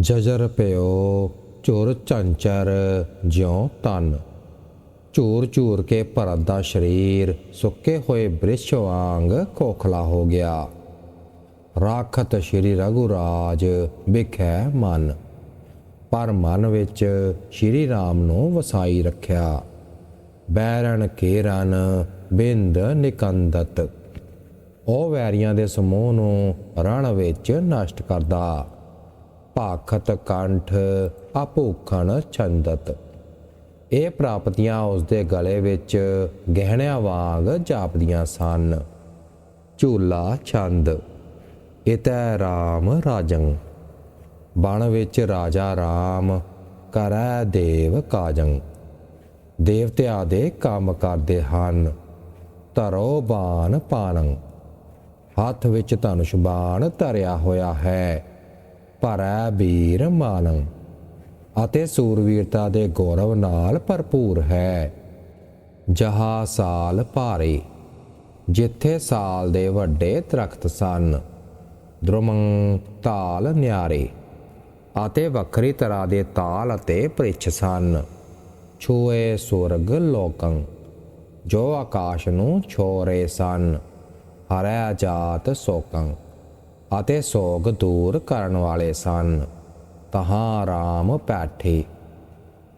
ਜਜਰ ਪਿਓ ਝੁਰ ਝੰਚਰ, ਜਿਉ ਤਨ ਝੂਰ ਝੂਰ ਕੇ ਭਰਤ ਦਾ ਸਰੀਰ, ਸੁੱਕੇ ਹੋਏ ਬ੍ਰਿਸ਼ ਵਾਂਗ ਖੋਖਲਾ ਹੋ ਗਿਆ। ਰਾਖਤ ਸ਼੍ਰੀ ਰਘੁਰਾਜ ਵਿਖੈ ਮਨ। ਪਰ ਮਨ ਵਿੱਚ ਸ਼੍ਰੀ ਰਾਮ ਨੂੰ ਵਸਾਈ ਰੱਖਿਆ। ਬੈਰਣ ਕੇਰਨ ਬਿੰਦ ਨਿਕੰਦਤ। ਉਹ ਵੈਰੀਆਂ ਦੇ ਸਮੂਹ ਨੂੰ ਰਣ ਵਿੱਚ ਨਸ਼ਟ ਕਰਦਾ। ਭਾਖਤ ਕੰਠ ਆਪੂਖਣ ਛੰਦਤ। ਇਹ ਪ੍ਰਾਪਤੀਆਂ ਉਸ ਦੇ ਗਲੇ ਵਿੱਚ ਗਹਿਣਿਆਂ ਵਾਂਗ ਜਾਪਦੀਆਂ ਸਨ। ਝੂਲਾ ਛੰਦ, ਇਤੈ ਰਾਮ ਰਾਜੰ। ਬਣ ਵਿੱਚ ਰਾਜਾ ਰਾਮ, ਕਰੈ ਦੇਵ ਕਾਜੰ। ਦੇਵਤਿਆਂ ਦੇ ਕੰਮ ਕਰਦੇ ਹਨ, ਧਰੋ ਬਾਣ ਪਾਣੰ। ਹੱਥ ਵਿੱਚ ਧਨੁਸ਼ ਬਾਣ ਧਰਿਆ ਹੋਇਆ ਹੈ। ਭਰੈ ਵੀਰ ਮਾਨੰ ਅਤੇ ਸੂਰਵੀਰਤਾ ਦੇ ਗੌਰਵ ਨਾਲ ਭਰਪੂਰ ਹੈ। ਜਹਾ ਸਾਲ ਭਾਰੇ, ਜਿੱਥੇ ਸਾਲ ਦੇ ਵੱਡੇ ਦਰਖਤ ਸਨ, ਦ੍ਰੁਮੰ ਤਾਲ ਨਿਆਰੇ, ਅਤੇ ਵੱਖਰੀ ਤਰ੍ਹਾਂ ਦੇ ਤਾਲ ਅਤੇ ਪ੍ਰਿਛ ਸਨ। ਛੂਏ ਸੁਰਗ ਲੋਕੰ, ਜੋ ਆਕਾਸ਼ ਨੂੰ ਛੋਰੇ ਸਨ ਹਰੈ ਜਾਤ ਸੋਕੰ। ਅਤੇ ਸੋਗ ਦੂਰ ਕਰਨ ਵਾਲੇ ਸਨ। ਤਹਾਂ RAM ਪੈਠੇ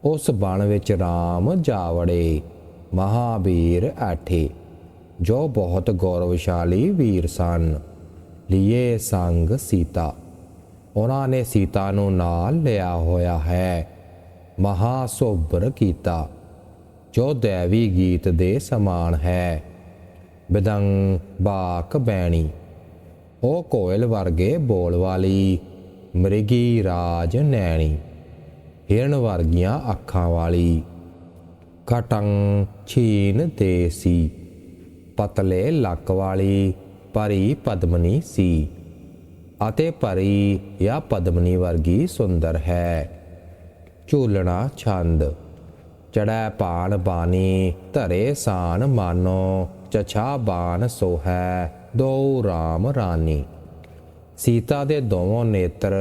ਉਸ ਬਣ ਵਿੱਚ RAM ਜਾਵੜੇ। ਮਹਾਵੀਰ ਆਠੇ ਜੋ ਬਹੁਤ ਗੌਰਵਸ਼ਾਲੀ ਵੀਰ ਸਨ। ਲਿਏ ਸੰਗ ਸੀਤਾ। ਉਹਨਾਂ ਨੇ ਸੀਤਾ ਨੂੰ ਨਾਲ ਲਿਆ ਹੋਇਆ ਹੈ। ਮਹਾ ਸੋਬਰ ਕੀਤਾ। ਜੋ ਦੇਵੀ ਗੀਤ ਦੇ ਸਮਾਨ ਹੈ। ਬਿਦੰ ਬਾਕ ਬੈਣੀ। ਉਹ ਕੋਇਲ ਵਰਗੇ ਬੋਲ ਵਾਲੀ ਮ੍ਰਿਗੀ ਰਾਜ ਨੈਣੀ, ਹਿਰਨ ਵਰਗੀਆਂ ਅੱਖਾਂ ਵਾਲੀ। ਕਟੰ ਛੀਨ ਦੇਸੀ, ਪਤਲੇ ਲੱਕ ਵਾਲੀ ਪਰੀ ਪਦਮਨੀ ਸੀ। ਅਤੇ ਪਰੀ ਜਾਂ ਪਦਮਨੀ ਵਰਗੀ ਸੁੰਦਰ ਹੈ। ਝੂਲਣਾ ਛੰਦ, ਚੜੈ ਪਾਣ ਬਾਣੀ, ਧਰੇ ਸਾਨ ਮਾਨੋ ਚਛਾ ਬਾਣ ਸੋਹੈ। ਦੋ ਰਾਮ ਰਾਨੀ। ਸੀਤਾ ਦੇ ਦੋਵੇਂ ਨੇਤਰ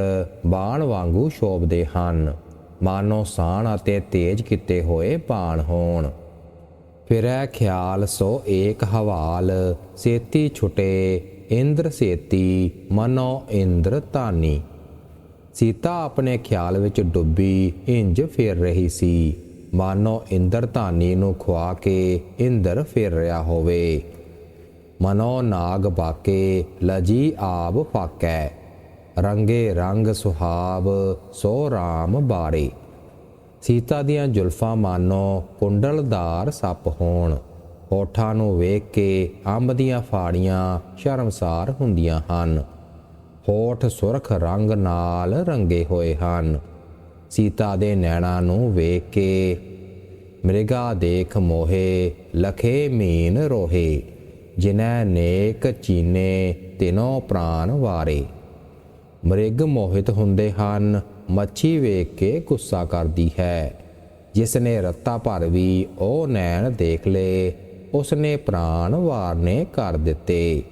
ਬਾਣ ਵਾਂਗੂ ਸ਼ੋਭਦੇ ਹਨ। ਮਾਨੋ ਸਾਣ ਅਤੇ ਤੇਜ ਕੀਤੇ ਹੋਏ ਬਾਣ ਹੋਣ। ਫਿਰੈ ਖਿਆਲ ਸੋ ਏਕ ਹਵਾਲ, ਸੇਤੀ ਛੁਟੇ, ਇੰਦਰ ਸੇਤੀ, ਮਨੋ ਇੰਦਰ ਤਾਨੀ ਸੀਤਾ ਆਪਣੇ ਖਿਆਲ ਵਿੱਚ ਡੁੱਬੀ ਇੰਜ ਫਿਰ ਰਹੀ ਸੀ। ਮਾਨੋ ਇੰਦਰ ਧਾਨੀ ਨੂੰ ਖਵਾ ਕੇ ਇੰਦਰ ਫਿਰ ਰਿਹਾ ਹੋਵੇ। ਮਨੋ ਨਾਗ ਬਾਕੇ ਲਜੀ ਆਬ ਫਾਕੈ ਰੰਗੇ ਰੰਗ ਸੁਹਾਵ ਸੋ ਰਾਮ ਬਾਰੇ। ਸੀਤਾ ਦੀਆਂ ਜ਼ੁਲਫਾਂ ਮਾਨੋ ਕੁੰਡਲਦਾਰ ਸੱਪ ਹੋਣ ਹੋਠਾਂ ਨੂੰ ਵੇਖ ਕੇ ਅੰਬ ਦੀਆਂ ਫਾੜੀਆਂ ਸ਼ਰਮਸਾਰ ਹੁੰਦੀਆਂ ਹਨ। ਹੋਠ ਸੁਰਖ ਰੰਗ ਨਾਲ ਰੰਗੇ ਹੋਏ ਹਨ। ਸੀਤਾ ਦੇ ਨੈਣਾ ਨੂੰ ਵੇਖ ਕੇ, ਮ੍ਰਿਗਾ ਦੇਖ ਮੋਹੇ, ਲਖੇ ਮੀਨ ਰੋਹੇ। ਜਿਨੈ ਨੇਕ ਚੀਨੇ ਤਿਨੋ ਪ੍ਰਾਨ ਵਾਰੇ। ਮ੍ਰਿਗ ਮੋਹਿਤ ਹੁੰਦੇ ਹਨ, ਮੱਛੀ ਵੇਖ ਕੇ ਗੁੱਸਾ ਕਰਦੀ ਹੈ। ਜਿਸ ਨੇ ਰੱਤਾ ਭਰ ਵੀ ਉਹ ਨੈਣ ਦੇਖ ਲਏ ਉਸ ਨੇ ਪ੍ਰਾਨ ਵਾਰਨੇ ਕਰ ਦਿੱਤੇ।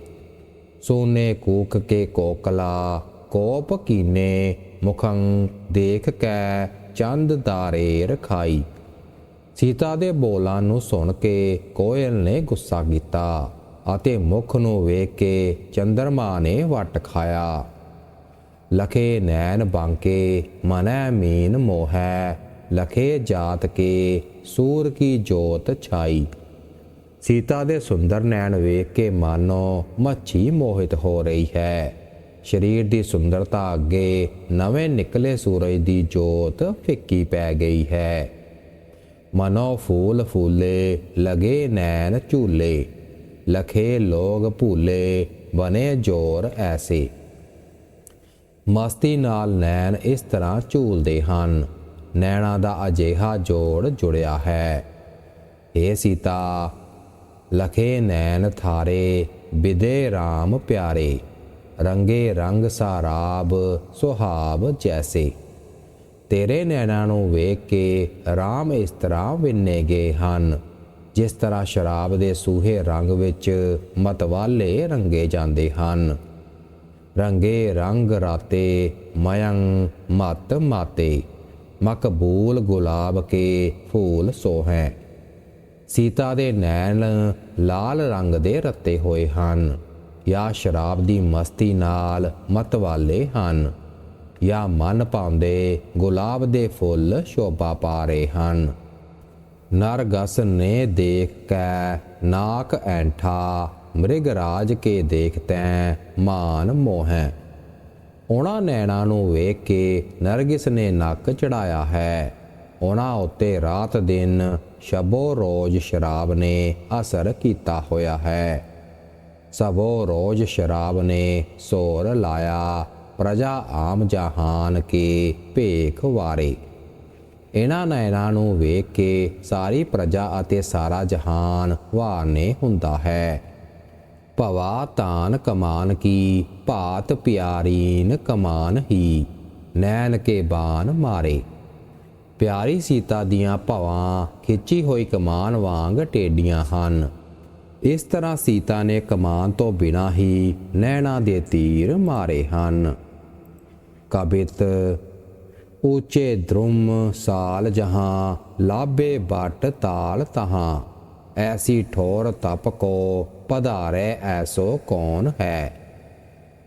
ਸੋਨੇ ਕੂਕ ਕੇ ਕੋਕਲਾ, ਕੋਪ ਕੀਨੇ, ਮੁਖੰ ਦੇਖ ਕੇ ਚੰਦ ਦਾਰੇ ਰਖਾਈ। ਸੀਤਾ ਦੇ ਬੋਲਾਂ ਨੂੰ ਸੁਣ ਕੇ ਕੋਇਲ ਨੇ ਗੁੱਸਾ ਕੀਤਾ। ਅਤੇ ਮੁਖ ਨੂੰ ਵੇਖ ਕੇ ਚੰਦਰਮਾ ਨੇ ਵਟ ਖਾਇਆ। ਲਖੇ ਨੈਣ ਬਾਂਕੇ ਮਨੈ ਮੀਨ ਮੋਹੈ, ਲਖੇ ਜਾਤ ਕੇ ਸੂਰ ਕੀ ਜੋਤ ਛਾਈ। ਸੀਤਾ ਦੇ ਸੁੰਦਰ ਨੈਣ ਵੇਖ ਕੇ ਮਾਨੋ ਮੱਛੀ ਮੋਹਿਤ ਹੋ ਰਹੀ ਹੈ। ਸਰੀਰ ਦੀ ਸੁੰਦਰਤਾ ਅੱਗੇ ਨਵੇਂ ਨਿਕਲੇ ਸੂਰਜ ਦੀ ਜੋਤ ਫਿੱਕੀ ਪੈ ਗਈ ਹੈ। ਮਨੋ ਫੂਲ ਫੂਲੇ, ਲਗੇ ਨੈਣ ਝੂਲੇ। ਲਖੇ ਲੋਗ ਭੂਲੇ ਬਨੇ ਜੋਰ ਐਸੇ। ਮਸਤੀ ਨਾਲ ਨੈਣ ਇਸ ਤਰ੍ਹਾਂ ਝੂਲਦੇ ਹਨ। ਨੈਣਾ ਦਾ ਅਜੇਹਾ ਜੋੜ ਜੁੜਿਆ ਹੈ। ਏ ਸੀਤਾ, ਲਖੇ ਨੈਣ ਥਾਰੇ ਵਿਦੇ RAM ਪਿਆਰੇ। ਰੰਗੇ ਰੰਗ ਸਾਰਾਬ ਸੁਹਾਬ ਜੈਸੇ। ਤੇਰੇ ਨੈਣਾਂ ਨੂੰ ਵੇਖ ਕੇ RAM ਇਸ ਤਰ੍ਹਾਂ ਵਿੰਨੇ ਗਏ ਹਨ। ਜਿਸ ਤਰ੍ਹਾਂ ਸ਼ਰਾਬ ਦੇ ਸੂਹੇ ਰੰਗ ਵਿੱਚ ਮਤਵਾਲੇ ਰੰਗੇ ਜਾਂਦੇ ਹਨ। ਰੰਗੇ ਰੰਗ ਰਾਤੇ ਮਯੰ ਮਤ ਮਾਤੇ, ਮਕਬੂਲ ਗੁਲਾਬ ਕੇ ਫੂਲ ਸੋਹੈ। ਸੀਤਾ ਦੇ ਨੈਣ ਲਾਲ ਰੰਗ ਦੇ ਰੱਤੇ ਹੋਏ ਹਨ। ਜਾਂ ਸ਼ਰਾਬ ਦੀ ਮਸਤੀ ਨਾਲ ਮਤਵਾਲੇ ਹਨ। ਜਾਂ ਮਨ ਪਾਉਂਦੇ ਗੁਲਾਬ ਦੇ ਫੁੱਲ ਸ਼ੋਭਾ ਪਾ ਰਹੇ ਹਨ। ਨਰਗਸ ਨੇ ਦੇਖ ਕੈ, ਨਾਕ ਐਂਠਾ, ਮ੍ਰਿਗ ਰਾਜ ਕੇ ਦੇਖਤੈ ਮਾਨ ਮੋਹੈ। ਉਹਨਾਂ ਨੈਣਾ ਨੂੰ ਵੇਖ ਕੇ ਨਰਗਿਸ ਨੇ ਨੱਕ ਚੜਾਇਆ ਹੈ। ਉਹਨਾਂ ਉੱਤੇ ਰਾਤ ਦਿਨ ਸ਼ਬੋ ਰੋਜ਼ ਸ਼ਰਾਬ ਨੇ ਅਸਰ ਕੀਤਾ ਹੋਇਆ ਹੈ। ਸਭੋ ਰੋਜ਼ ਸ਼ਰਾਬ ਨੇ ਸੋਰ ਲਾਇਆ, ਪ੍ਰਜਾ ਆਮ ਜਹਾਨ ਕੇ ਭੇਖ ਵਾਰੇ। ਇਹਨਾਂ ਨੈਣਾਂ ਨੂੰ ਵੇਖ ਕੇ ਸਾਰੀ ਪ੍ਰਜਾ ਅਤੇ ਸਾਰਾ ਜਹਾਨ ਵਾਰਨੇ ਹੁੰਦਾ ਹੈ। ਭਵਾ ਤਾਨ ਕਮਾਨ ਕੀ, ਭਾਤ ਪਿਆਰੀਨ ਕਮਾਨ ਹੀ, ਨੈਣ ਕੇ ਬਾਨ ਮਾਰੇ। ਪਿਆਰੀ ਸੀਤਾ ਦੀਆਂ ਭਵਾਂ ਖਿੱਚੀ ਹੋਈ ਕਮਾਨ ਵਾਂਗ ਟੇਡੀਆਂ ਹਨ। ਇਸ ਤਰ੍ਹਾਂ ਸੀਤਾ ਨੇ ਕਮਾਨ ਤੋਂ ਬਿਨਾਂ ਹੀ ਨੈਣਾ ਦੇ ਤੀਰ ਮਾਰੇ ਹਨ। ਕਬਿਤ ਉੱਚੇ ਦ੍ਰੁਮ ਸਾਲ ਜਹਾਂ, ਲਾਭੇ ਬਟ ਤਾਲ ਤਹਾਂ। ਐਸੀ ਠੋਰ ਤਪ ਕੋ ਪਧਾਰੇ, ਐਸੋ ਕੌਣ ਹੈ?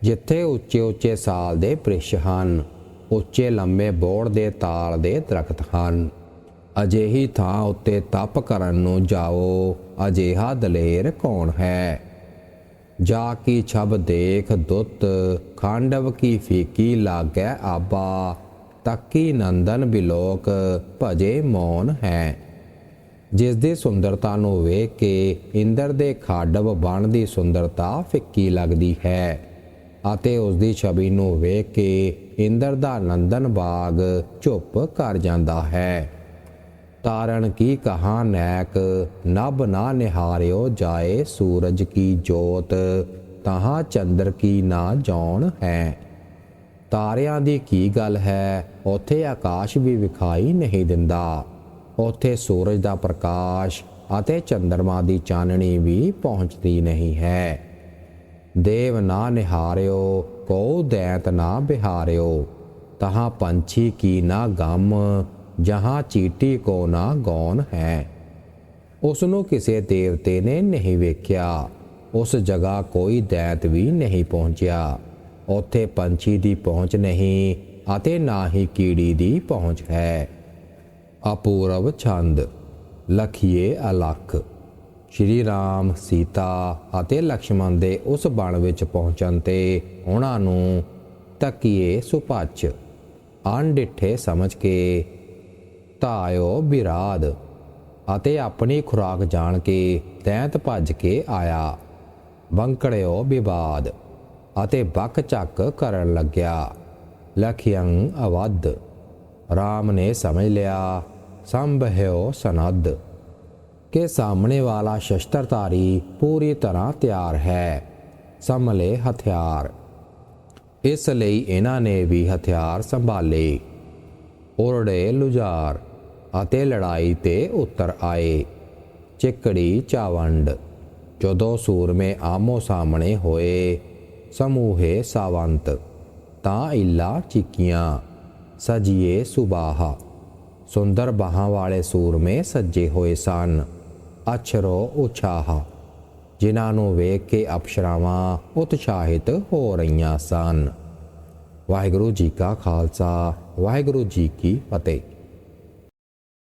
ਜਿੱਥੇ ਉੱਚੇ ਉੱਚੇ ਸਾਲ ਦੇ ਬ੍ਰਿਸ਼ ਹਨ, ਉੱਚੇ ਲੰਮੇ ਬੋੜ ਦੇ ਤਾਲ ਦੇ ਦਰਖਤ ਹਨ। ਅਜਿਹੀ ਥਾਂ ਉੱਤੇ ਤਪ ਕਰਨ ਨੂੰ ਜਾਓ, ਅਜਿਹਾ ਦਲੇਰ ਕੌਣ ਹੈ? ਜਾ ਕੀ ਛਬ ਦੇਖ ਦੁੱਤ, ਖਾਂਡਵ ਕੀ ਫੀਕੀ ਲਾਗੈ ਆਬਾ ਤੱਕੀ ਨੰਦਨ ਬਿਲੋਕ, ਭਜੇ ਮੌਨ ਹੈ। ਜਿਸ ਦੀ ਸੁੰਦਰਤਾ ਨੂੰ ਵੇਖ ਕੇ ਇੰਦਰ ਦੇ ਖਾਡਵ ਬਣ ਦੀ ਸੁੰਦਰਤਾ ਫਿੱਕੀ ਲੱਗਦੀ ਹੈ ਅਤੇ ਉਸ ਦੀ ਛਵੀ ਨੂੰ ਵੇਖ ਕੇ ਇੰਦਰ ਦਾ ਨੰਦਨ ਬਾਗ ਚੁੱਪ ਕਰ ਜਾਂਦਾ ਹੈ। ਤਾਰਨ ਕੀ ਕਹਾ ਨੈਕ, ਨਭ ਨਾ ਨਿਹਾਰਿਓ ਜਾਏ ਸੂਰਜ ਕੀ ਜੋਤ, ਤਹਾਂ ਚੰਦਰ ਕੀ ਨਾ ਜਾਣ ਹੈ। ਤਾਰਿਆਂ ਦੀ ਕੀ ਗੱਲ ਹੈ? ਉੱਥੇ ਆਕਾਸ਼ ਵੀ ਵਿਖਾਈ ਨਹੀਂ ਦਿੰਦਾ। ਉੱਥੇ ਸੂਰਜ ਦਾ ਪ੍ਰਕਾਸ਼ ਅਤੇ ਚੰ드ਰਮਾ ਦੀ ਚਾਨਣੀ ਵੀ ਪਹੁੰਚਦੀ ਨਹੀਂ ਹੈ। ਦੇਵ ਨਾ ਨਿਹਾਰਿਓ ਕੋ ਦੈਂਤ ਨਾ ਬਿਹਾਰਿਓ। ਤਹਾਂ ਪੰਛੀ ਕੀ ਨਾ ਗਮ, ਜਹਾਂ ਚੀਟੀ ਕੋ ਨਾ ਗੌਨ ਹੈ। ਉਸ ਨੂੰ ਕਿਸੇ ਦੇਵਤੇ ਨੇ ਨਹੀਂ ਵੇਖਿਆ। ਉਸ ਜਗ੍ਹਾ ਕੋਈ ਦੈਂਤ ਵੀ ਨਹੀਂ ਪਹੁੰਚਿਆ। ਉੱਥੇ ਪੰਛੀ ਦੀ ਪਹੁੰਚ ਨਹੀਂ ਅਤੇ ਨਾ ਹੀ ਕੀੜੀ ਦੀ ਪਹੁੰਚ ਹੈ। ਅਪੂਰਵ ਛੰਦ, ਲਖੀਏ ਅਲਖ। ਸ਼੍ਰੀ ਰਾਮ, ਸੀਤਾ ਅਤੇ ਲక్ష్మణ ਦੇ ਉਸ ਬਣ ਵਿੱਚ ਪਹੁੰਚਣ ਤੇ ਉਹਨਾਂ ਨੂੰ ਤਕੀਏ ਸੁਪਾਚ, ਅਣਡਿੱਠੇ ਸਮਝ ਕੇ ਤਾਇਓ ਬਿਰਾਦ ਅਤੇ ਆਪਣੀ ਖੁਰਾਕ ਜਾਣ ਕੇ ਤੈਂਤ ਭੱਜ ਕੇ ਆਇਆ, ਵੰਕੜਿਓ ਵਿਵਾਦ ਅਤੇ ਬੱਕ ਚੱਕ ਕਰਨ ਲੱਗਿਆ। ਲਖਿਅੰ ਅਵਧ। ਰਾਮ ਨੇ ਸਮਝ ਲਿਆ ਸੰਭਿਓ ਸਨਦ ਕਿ ਸਾਹਮਣੇ ਵਾਲਾ ਸ਼ਸਤਰਧਾਰੀ ਪੂਰੀ ਤਰ੍ਹਾਂ ਤਿਆਰ ਹੈ, ਸੰਭਲੇ ਹਥਿਆਰ। ਇਸ ਲਈ ਇਹਨਾਂ ਨੇ ਵੀ ਹਥਿਆਰ ਸੰਭਾਲੇ। ਉਰੜੇ ਲੁਝਾਰ ਅਤੇ ਲੜਾਈ ਤੇ ਉਤਰ ਆਏ। ਚਿੱਕੜੀ ਚਾਵੰਡ। ਜਦੋਂ ਸੂਰਮੇ ਆਮੋ ਸਾਹਮਣੇ ਹੋਏ ਸਮੂਹੇ ਸਾਵੰਤ, ਤਾਂ ਇੱਲਾ ਚਿੱਕੀਆਂ, ਸਜੀਏ ਸੁਬਾਹਾ। ਸੁੰਦਰ ਬਾਹਾਂ ਵਾਲੇ ਸੂਰਮੇ ਸੱਜੇ ਹੋਏ ਸਨ, ਅਛਰੋ ਉਛਾਹ। ਜਿਨ੍ਹਾਂ ਨੂੰ ਵੇਖ ਕੇ ਅਪਸ਼ਰਾਵਾਂ ਉਤਸ਼ਾਹਿਤ ਹੋ ਰਹੀਆਂ ਸਨ। ਵਾਹਿਗੁਰੂ ਜੀ ਕਾ ਖਾਲਸਾ, ਵਾਹਿਗੁਰੂ ਜੀ ਕੀ ਫਤਿਹ।